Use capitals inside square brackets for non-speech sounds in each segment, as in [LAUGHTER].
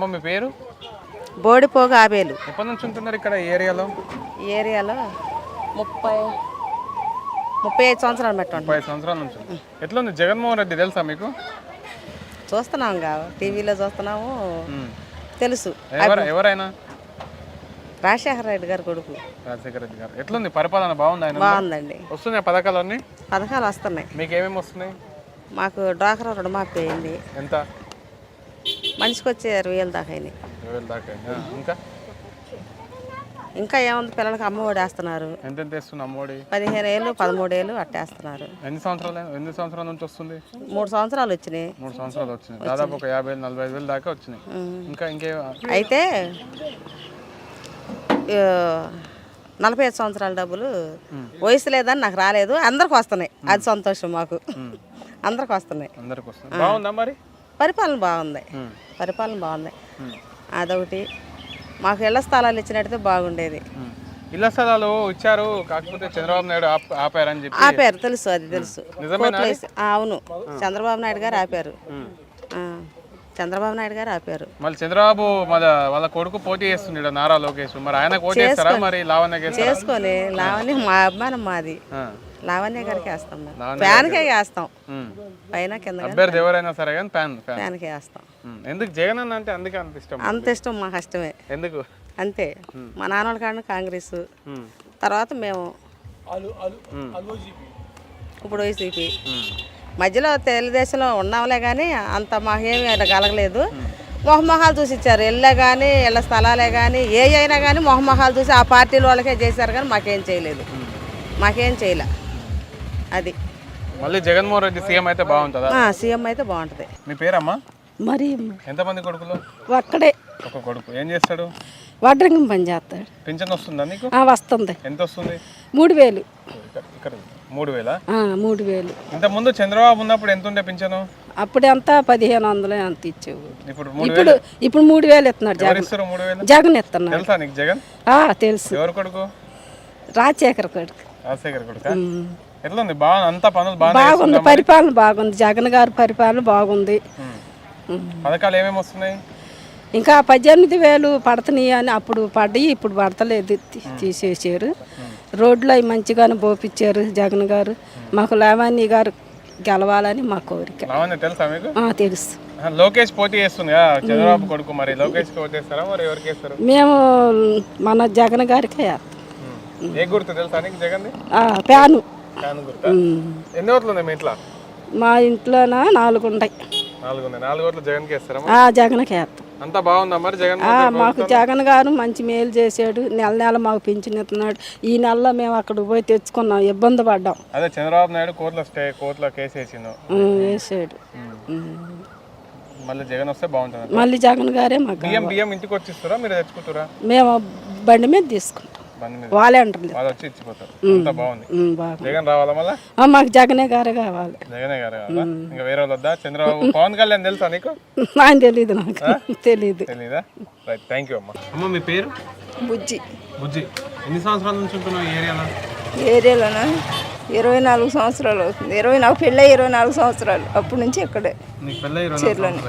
అమ్మ మీ పేరు? బోడిపోగు ఆబేలు. ఎప్పటి నుంచి ఉంటున్నారు ఇక్కడ ఈ ఏరియాలో? ఈ ఏరియాలో ముప్పై ముప్పై ఐదు సంవత్సరాలు పెట్టండి ముప్పై ఐదు సంవత్సరాల నుంచి. ఎట్లా ఉంది జగన్మోహన్ రెడ్డి తెలుసా మీకు? చూస్తున్నాం కా టీవీలో చూస్తున్నాము. తెలుసు. ఎవరు ఎవరైనా? రాజశేఖర రెడ్డి గారి కొడుకు. రాజశేఖర రెడ్డి గారు. ఎట్లుంది? పరిపాలన బాగుంది ఆయన బాగుందండి. వస్తున్నాయి పథకాలన్నీ? పథకాలు వస్తున్నాయి. మీకు ఏమేమి వస్తున్నాయి? మాకు డ్వాక్రా రుణమాఫీ అయింది. ఎంత? మనిషికి వచ్చే ఇరవై వేలు దాకా అయినాయి? ఇంకా? ఇంకా ఏముంది పిల్లలకి అమ్మఒడి వేస్తున్నారు. ఎంత ఇస్తుంది అమ్మఒడి పదిహేను ఏళ్ళు పదమూడు ఏళ్ళు అట్టేస్తున్నారు ఎన్ని సంవత్సరాలు ఎన్ని సంవత్సరాల నుంచి వస్తుంది? మూడు సంవత్సరాలు వచ్చినాయి. మూడు సంవత్సరాలు వచ్చినాయి. దాదాపు ఒక యాభై వేలు నలభై ఐదు వేలు దాకా వచ్చినాయి. ఇంకా ఇంకే అయితే నలభై ఐదు సంవత్సరాల డబ్బులు వయసు లేదని నాకు రాలేదు. అందరికి వస్తున్నాయి. అది సంతోషం మాకు. అందరికి వస్తున్నాయి. అందరికి వస్తుంది బాగుందా మరి? పరిపాలన బాగుంది. పరిపాలన బాగుంది. అదొకటి. మాకు ఇళ్ళ స్థలాలు ఇచ్చినట్టయితే బాగుండేది. ఇళ్ళ స్థలాలు ఇచ్చారు కాకపోతే చంద్రబాబు నాయుడు ఆప్- ఆపారని చెప్పి. ఆపారు తెలుసు అది తెలుసు. అవును. చంద్రబాబు నాయుడు గారు ఆపారు. చంద్రబాబు నాయుడు గారు ఆపారు. మళ్ళీ చంద్రబాబు వాళ్ళ కొడుకు పోటీ చేస్తున్నాడు నారా లోకేష్. మరి ఆయన మరి లావణ్య మా అభిమానం మాది. లావణ్య గారికి వేస్తాం ఫ్యాన్కే వేస్తాం. పైన కింద అభ్యర్థి ఎవరైనా సరే కానీ ఫ్యాన్ ఫ్యాన్కే వేస్తాం. ఎందుకు జగన్ అన్న అంటే అందుకే అంత ఇష్టం అంత ఇష్టం మాకు ఇష్టమే ఎందుకు? అంతే. మా నాన్నల కాడ కాంగ్రెస్. తర్వాత మేము. ఇప్పుడు వైసీపీ. మధ్యలో తెలుగుదేశంలో ఉన్నాంలే కానీ అంత మాకేమీ అలా కలగలేదు. మొహమొహాలు చూసి ఇచ్చారు ఇళ్ళే కానీ ఇళ్ళ స్థలాలే కానీ ఏ అయినా కానీ మొహమొహాలు చూసి ఆ పార్టీల వాళ్ళకే చేశారు కానీ మాకేం చేయలేదు. మాకేం చేయలే. అది. మళ్ళీ జగన్మోహన్ రెడ్డి సీఎం అయితే బాగుంటుందా? ఆ, సీఎం అయితే బాగుంటుంది. మీ పేరమ్మా? మరి ఎంతమంది కొడుకులు? ఒక్కడే. ఒక కొడుకు. ఏం చేస్తాడు? వడ్రంగం పని చేస్తాడు. పింఛన్ వస్తుందా నీకు? ఆ, వస్తుంది. ఎంత వస్తుంది? మూడు వేలు. ఇక్కడ మూడు వేల? ఆ, మూడు వేలు. ఇంత ముందు చంద్రబాబు ఉన్నప్పుడు ఎంత ఉండే పింఛను? అప్పుడంతా పదిహేను వందలు అంత ఇచ్చేవు ఇప్పుడు ఇప్పుడు ఇప్పుడు మూడు వేలు ఇస్తున్నాడు జగన్. ఇస్తారు మూడు వేలు? జగన్ ఇస్తున్నాడు. తెలుసా నీకు జగన్? ఆ, తెలుసు. ఎవరు కొడుకు? రాజశేఖర కొడుకు. రాజశేఖర్ కొడుక? ఉమ్. ఎట్లా ఉంది బాగా అంతా పనులు బాగా బాగుంది. పరిపాలన బాగుంది. జగన్ గారి పరిపాలన బాగుంది. పథకాలు ఏమేమి వస్తున్నాయి? ఇంకా పద్దెనిమిది వేలు పడుతున్నాయి అని అప్పుడు పడ్డాయి ఇప్పుడు పడతలేదు. తీసేసారు. రోడ్లు అవి మంచిగానే పోపిచ్చారు జగన్ గారు. మాకు లావాణి గారు గెలవాలని మా కోరిక. తెలుసా మీకు? లోకేష్ పోటీ చేస్తుంది చంద్రబాబు కొడుకు మరి. లోకేష్కి ఓటేస్తారా మరి ఎవరికి వేస్తారు మేము మన జగన్ గారికి. ఏ గుర్తు తెలుసా జగన్ ప్యాను. ఎన్ని ఓట్లు ఉన్నాయి మీ ఇంట్లో? మా ఇంట్లోన? నాలుగు ఉంటాయి. నాలుగు ఉన్నాయి. నాలుగు ఓట్లు జగన్ జగన్కి వేస్తాం అంతా బాగుందా మరి జగన్ మాకు జగన్ గారు మంచి మేలు చేశాడు నెల నెల మాకు పింఛన్ ఇస్తున్నాడు. ఈ నెలలో మేము అక్కడికి పోయి తెచ్చుకున్నాం. ఇబ్బంది పడ్డాం. అదే చంద్రబాబు నాయుడు కోర్టులో స్టే కోర్టులో కేసు వేసిండు. మళ్ళీ జగన్ వస్తే బాగుంటుంది. మళ్ళీ జగన్ గారే మాకు బియ్యం బియ్యం ఇంటికి వచ్చి ఇస్తారా మీరు తెచ్చుకుంటారా? మేము బండి మీద తీసుకుంటాం వాళ్ళు వచ్చి ఇచ్చిపోతారు. అంతా బాగుంది. ఉమ్, బాగా జగన్ రావాలా మళ్ళా? మాకు జగనే గారే కావాలి. జగనే గారు కావాలా? ఇంకా వేరే వాళ్ళు వద్దా? చంద్రబాబు పవన్ కళ్యాణ్ తెలుసా నీకు? [LAUGHS] ఆయన తెలీదు నాకు. తెలీదు. తెలీదా? రైట్ థ్యాంక్ యూ అమ్మా. అమ్మ మీ పేరు? బుజ్జి. బుజ్జి. ఎన్ని సంవత్సరాల నుంచి ఉంటున్నావు ఈ ఏరియాలో? ఏరియాలోన? ఇరవై నాలుగు సంవత్సరాలు అవుతుంది. ఇరవై నాకు పెళ్ళి ఇరవై నాలుగు సంవత్సరాలు. అప్పటి నుంచి ఇక్కడే. అయిపోయింది.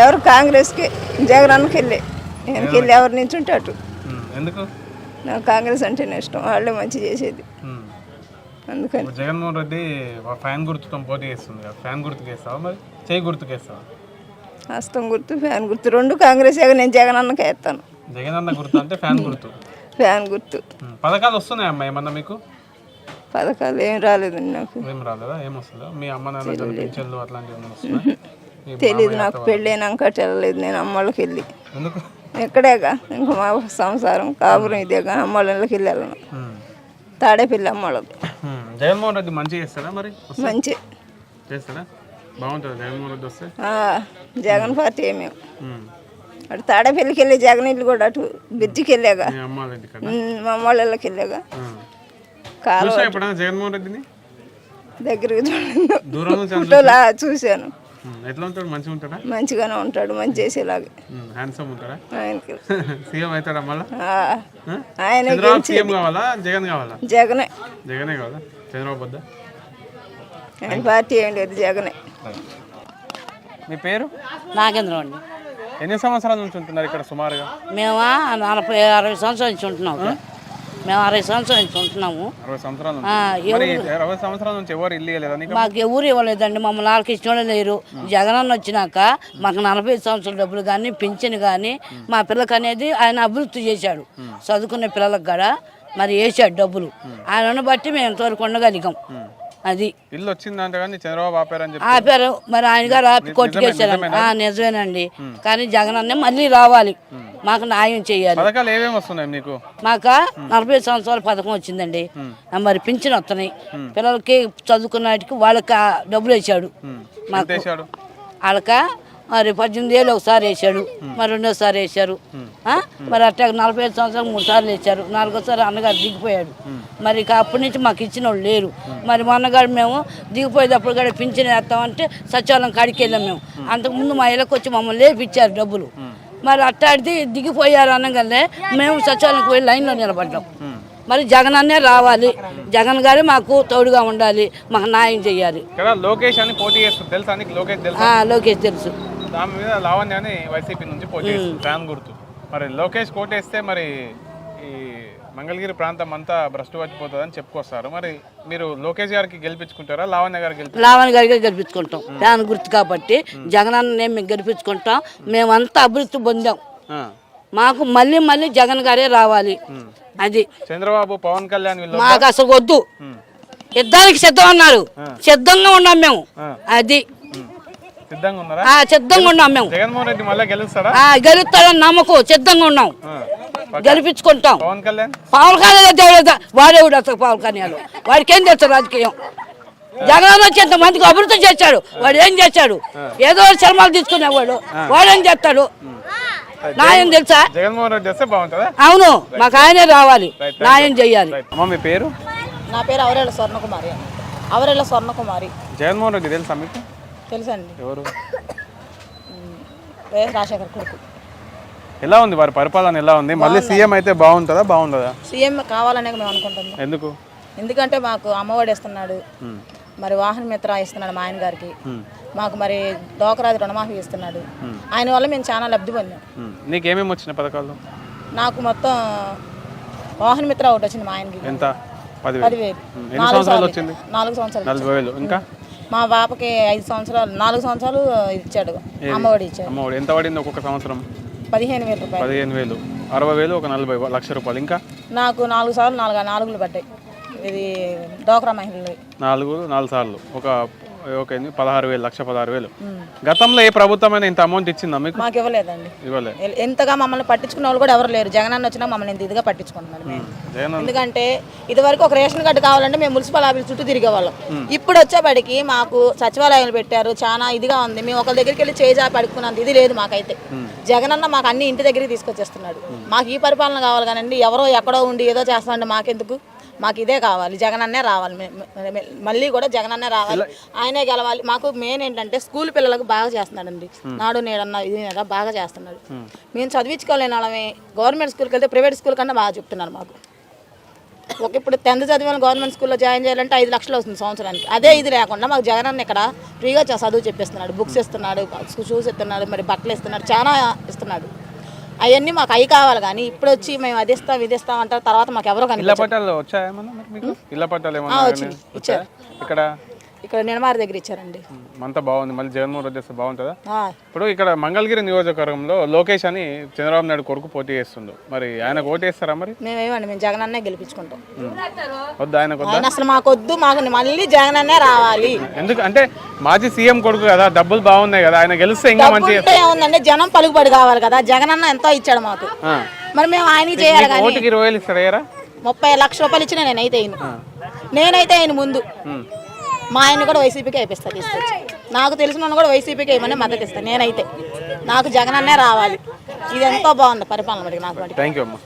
ఎవరు కాంగ్రెస్కి వెళ్ళి. వెనక్కి వెళ్ళి ఎవరి నుంచి ఉంటే అటు. ఎందుకు? నాకు కాంగ్రెస్ అంటేనే ఇష్టం. వాళ్ళే మంచి చేసేది. అందుకని. జగన్మోహన్ రెడ్డి ఫ్యాన్ గుర్తుతో పోటీ చేస్తుంది ఫ్యాన్ గుర్తుకు వేస్తావా మరి? చేయి గుర్తుకు వేస్తావా హస్తం గుర్తు ఫ్యాన్ గుర్తు. రెండు కాంగ్రెస్ నేను జగనన్నకి వేస్తాను జగన్ అన్న గుర్తు అంటే ఫ్యాన్ గుర్తు. ఫ్యాన్ గుర్తు. పథకాలు వస్తున్నాయమ్మా ఏమన్నా మీకు? పథకాలు ఏం రాలేదండి నాకు. ఏం రాలేదా? ఏం వస్తుందా? మీ అమ్మ నాన్న పింఛన్లు అట్లాంటివి వస్తున్నాయా? మామయ్య నాకు పెళ్ళైనాక వెళ్ళలేదు నేను అమ్మోళ్ళకి వెళ్ళి ఎందుకు? ఎక్కడేగా? ఇంకా మా సంసారం కాపురం ఇదేగా అమ్మోళ్ళ ఇళ్ళకి వెళ్ళి వెళ్ళను ఉమ్. తాడేపల్లి అమ్మోళ్ళకి జగన్మోహన్ రెడ్డి మంచిగా చేస్తాడా మరి? మంచి. చేస్తాడా? బాగుంటుంది జగన్మోహన్ రెడ్డి వస్తే? జగన్ పార్టీ మేము. ఉమ్. అటు తాడేపల్లికి వెళ్ళి జగన్ ఇల్లు కూడా అటు బ్రిడ్జికి వెళ్ళాగా మీ అమ్మ వాళ్ళ ఇంటికాడ ఉమ్, మా అమ్మోళ్ళ ఇళ్ళకి వెళ్ళాగా. కాలు జగన్మోహన్ రెడ్డిని? ఫోటోలా చూశాను. ఎట్లా ఉంటాడు? మంచిగా ఉంటాడా? మంచిగానే ఉంటాడు మంచి చేసేలాగా. హ్యాండ్సమ్ ఉంటాడా? ఆయనకి. సీఎం అవుతాడా మళ్ళా? ఆయన సీఎం కావాలా? జగన్ కావాలా? జగనే. జగనే కావాలా? చంద్రబాబు వద్దా? ఆయన పార్టీ ఏం లేదు జగనే. మీ పేరు? నాగేంద్రం అండి. ఎన్ని సంవత్సరాల నుంచి ఉంటున్నారు ఇక్కడ సుమారుగా? మేము నలభై అరవై సంవత్సరాల నుంచి ఉంటున్నాం. మేము అరవై సంవత్సరాల నుంచి ఉంటున్నాము. అరవై సంవత్సరాల ఆ, నుంచి మరి అరవై సంవత్సరాల నుంచి ఎవరు ఇల్లు ఇవ్వలేదా నీకు? మాకు ఎవరు ఇవ్వలేదండి మమ్మల్ని వాళ్ళకి ఇష్టం లేరు. జగనన్న వచ్చినాక మాకు నలభై ఐదు సంవత్సరాల డబ్బులు కానీ పింఛన్ కానీ మా పిల్లకి అనేది ఆయన అభివృద్ధి చేశాడు. చదువుకునే పిల్లలకు కూడా మరి వేసాడు డబ్బులు. ఆయనను బట్టి మేము ఇంతవరకు ఉండగలిగాం. అది. ఇల్లు వచ్చిందంటే కానీ చంద్రబాబు ఆపారని చెప్పి. ఆపారు. మరి ఆయన గారు ఆపి కొట్టుకేశారు ఆ, నిజమేనండి. కానీ జగనన్నే మళ్ళీ రావాలి. మాకు న్యాయం చేయాలి. పథకాలు ఏమేమి వస్తున్నాయి మీకు? మాకు నలభై సంవత్సరాల పథకం వచ్చిందండి. మరి పింఛన్ వస్తున్నాయి. పిల్లలకి చదువుకున్నటికి వాళ్ళకి ఆ డబ్బులు వేసాడు మాకు వాళ్ళక మరి పద్దెనిమిది ఏళ్ళు ఒకసారి వేసాడు మరి రెండోసారి వేసారు? మరి అట్లా నలభై ఐదు సంవత్సరాలు మూడు సార్లు వేసారు నాలుగోసారి అన్నగారు దిగిపోయాడు. మరి ఇక అప్పటి నుంచి మాకు ఇచ్చిన వాళ్ళు లేరు. మరి మా అన్నగారు మేము దిగిపోయేటప్పుడు కూడా పింఛన్ వేస్తామంటే సచివాలయం కాడికి వెళ్ళాం మేము. అంతకుముందు మా ఇళ్ళకి వచ్చి మమ్మల్ని లేపిచ్చారు డబ్బులు. మరి అట్టాడిది దిగిపోయారు అనగానే మేము సచివాలయంకి పోయి లైన్లో నిలబడ్డాం. మరి జగన్ అన్నే రావాలి. జగన్ గారే మాకు తోడుగా ఉండాలి. మాకు న్యాయం చేయాలి. లోకేష్ అని పోటీ చేస్తుంది తెలుసా లోకేష్ తెలుసు. దాని మీద లావణ్య అని వైసీపీ నుంచి పోటీ ఫ్యాన్ గుర్తు. మరి లోకేష్ కోటేస్తే మరి ఈ మంగళగిరి ప్రాంతం అంతా భ్రష్టు పట్టిపోతుందని చెప్పుకొస్తారు. మరి మీరు లోకేష్ గారికి గెలిపించుకుంటారా లావణ్య గారికి గెలిపి లావణ్ గారికి గెలిపించుకుంటాం. ఫ్యాన్ గుర్తు కాబట్టి జగనన్నే మేము గెలిపించుకుంటాం. మేమంతా అభివృద్ధి పొందాం. మాకు మళ్ళీ మళ్ళీ జగన్ గారే రావాలి. అది. చంద్రబాబు పవన్ కళ్యాణ్ మాకు అసలు వద్దు. యుద్ధానికి సిద్ధం అన్నారు. సిద్ధంగా ఉన్నాం మేము. అది. సిద్ధంగా ఉన్నారా? ఆ సిద్ధంగా ఉన్నాం మేము. జగన్మోహన్ రెడ్డి మళ్ళీ గెలుస్తాడా? ఆ గెలుస్తాడని నమ్మకం సిద్ధంగా ఉన్నాం. గెలిపించుకుంటాం. పవన్ కళ్యాణ్? పవన్ కళ్యాణ్ దేవుడు వాడేవుడు అసలు పవన్ కళ్యాణ్ వాడికి ఏం తెలుసు రాజకీయం? జగన్ వచ్చి ఎంతమందికి అభివృద్ధి చేశాడు. వాడు ఏం చేశాడు? ఏదో శ్రమాలు తీసుకునేవాడు. వాడేం చేస్తాడు? న్యాయం తెలుసా? జగన్మోహన్ రెడ్డి వస్తే బాగుంటుందా? అవును మాకు ఆయనే రావాలి. న్యాయం చెయ్యాలి. అమ్మ మీ పేరు? నా పేరు అవరేళ్ళ స్వర్ణకుమారి. అవరేళ్ళ స్వర్ణకుమారి. జగన్మోహన్ రెడ్డి తెలుసా మీకు? తెలుసండి. ఎవరు? వైఎస్ రాజశేఖర్ కొడుకు. ఎలా ఉంది వారి పరిపాలన ఎలా ఉంది? మళ్ళీ సీఎం అయితే బాగుంటుందా? బాగుంటుందా సీఎం కావాలనే మేము అనుకుంటున్నాం. ఎందుకు? ఎందుకంటే మాకు అమ్మఒడి ఇస్తున్నాడు. మరి వాహన మిత్ర ఇస్తున్నాడు మా ఆయన గారికి. మాకు మరి డోకరాది రుణమాఫీ ఇస్తున్నాడు. ఆయన వల్ల మేము చాలా లబ్ధి పొందాం. నీకేమేమి వచ్చిన పథకాలు? నాకు మొత్తం వాహన మిత్ర ఒకటి వచ్చింది మా ఆయనకి. ఎంత? పదివేలు. నాలుగు సంవత్సరాలు నాలుగు సంవత్సరాలు నలభై వేలు. ఇంకా? మా పాపకి ఐదు సంవత్సరాలు నాలుగు సంవత్సరాలు ఇచ్చాడు. అమ్మఒడి ఇచ్చాడు. అమ్మఒడి. ఎంత పడింది ఒక్కొక్క సంవత్సరం? పదిహేను వేల రూపాయలు. పదిహేను వేలు. అరవై వేలు ఒక నలభై లక్ష రూపాయలు. ఇంకా? నాకు నాలుగు సార్లు నాలుగు నాలుగులు పడ్డాయి. ఇది డోక్రా మహిళలు నాలుగు నాలుగు సార్లు. ఒక ఎన్ని? పదహారు వేలు లక్ష పదహారు వేలు. గతంలో ఏ ప్రభుత్వమైనా ఇంత అమౌంట్ ఇచ్చిందా మీకు? మాకు ఇవ్వలేదండి. ఇవ్వలే. ఎ- ఎంతగా మమ్మల్ని పట్టించుకునే వాళ్ళు కూడా ఎవరు లేరు. జగన్ అన్న వచ్చినా మమ్మల్ని ఇంత ఇదిగా జగన్ ఎందుకంటే ఇదివరకు ఒక రేషన్ కార్డు కావాలంటే మేము మున్సిపల్ ఆఫీస్ చుట్టూ తిరిగేవాళ్ళం. ఇప్పుడు వచ్చేపటికి మాకు సచివాలయాలు పెట్టారు. చాలా ఇదిగా ఉంది. మేము ఒకరి దగ్గరికి వెళ్ళి చేజా పడుకున్నంత ఇది లేదు మాకైతే. జగన్ అన్న మాకు అన్ని ఇంటి దగ్గరికి తీసుకొచ్చేస్తున్నాడు. మాకు ఈ పరిపాలన కావాలి కానండి. ఎవరో ఎక్కడో ఉండి ఏదో చేస్తామంటే మాకెందుకు? మాకు ఇదే కావాలి జగన్ అన్నే రావాలి మళ్ళీ కూడా జగన్ అన్నే రావాలి ఆయనే గెలవాలి. మాకు మెయిన్ ఏంటంటే స్కూల్ పిల్లలకు బాగా చేస్తున్నాడండి. నాడు నేడన్న ఇది నేడ బాగా చేస్తున్నాడు. మేము చదివించుకోలేని వాళ్ళమే. గవర్నమెంట్ స్కూల్కి వెళ్తే ప్రైవేట్ స్కూల్ కన్నా బాగా చెప్తున్నారు మాకు. ఒక ఇప్పుడు టెన్త్ చదివిన గవర్నమెంట్ స్కూల్లో జాయిన్ చేయాలంటే ఐదు లక్షలు వస్తుంది సంవత్సరానికి. అదే ఇది లేకుండా మాకు జగన్ అన్న ఇక్కడ ఫ్రీగా చదువు చెప్పిస్తున్నాడు. బుక్స్ ఇస్తున్నాడు షూస్ ఇస్తున్నాడు మరి బట్టలు ఇస్తున్నాడు చాలా ఇస్తున్నాడు. అవన్నీ మాకు అవి కావాలి కానీ ఇప్పుడు వచ్చి మేము అది ఇస్తాం ఇది ఇస్తాం అంటారు తర్వాత మాకు ఎవరో ఇళ్ళ కనిపించారు పట్టాలు మీకు ఇళ్ళ పట్టాలు ఏమన్నా. వచ్చాయా? ఇక్కడ ఇక్కడ నిడమారి దగ్గర ఇచ్చారండి. అంతా బాగుంది. మళ్ళీ జగన్మోహన్ రెడ్డి వస్తే బాగుంటుందా? ఇప్పుడు ఇక్కడ మంగళగిరి నియోజకవర్గంలో లోకేష్ అని చంద్రబాబు నాయుడు కొడుకు పోటీ చేస్తుండు. మరి ఆయనకు ఓటు వేస్తారా మరి? మేమేమండి మేము జగన్ అన్నే గెలిపించుకుంటాం. వద్దు ఆయనకు వద్దా? ఆయన అసలు మాకొద్దు మాకు మళ్ళీ జగన్ అన్నే రావాలి. ఎందుకు అంటే మాజీ సీఎం కొడుకు కదా డబ్బులు బాగున్నాయి కదా ఆయన గెలిస్తే ఇంకా మంచి ఏముందంటే జనం పలుకుబడి కావాలి కదా జగన్ అన్న ఎంతో ఇచ్చాడు మాకు. ఆ. మరి మేము ఆయనకి చేయాలి కానీ. ఓటుకి ఇరవై వేలు ఇస్తారా ఏరా? ముప్పై లక్ష రూపాయలు ఇచ్చిన నేనైతే అయిన నేనైతే ఆయన ముందు. మా ఆయన కూడా వైసీపీకి అయిపిస్తాను తీసుకొచ్చి నాకు తెలిసిన కూడా వైసీపీకి ఏమని మద్దతు ఇస్తాను నేనైతే. నాకు జగన్ అన్నే రావాలి. ఇది ఎంతో బాగుంది పరిపాలన నాకు థ్యాంక్ యూ అమ్మా.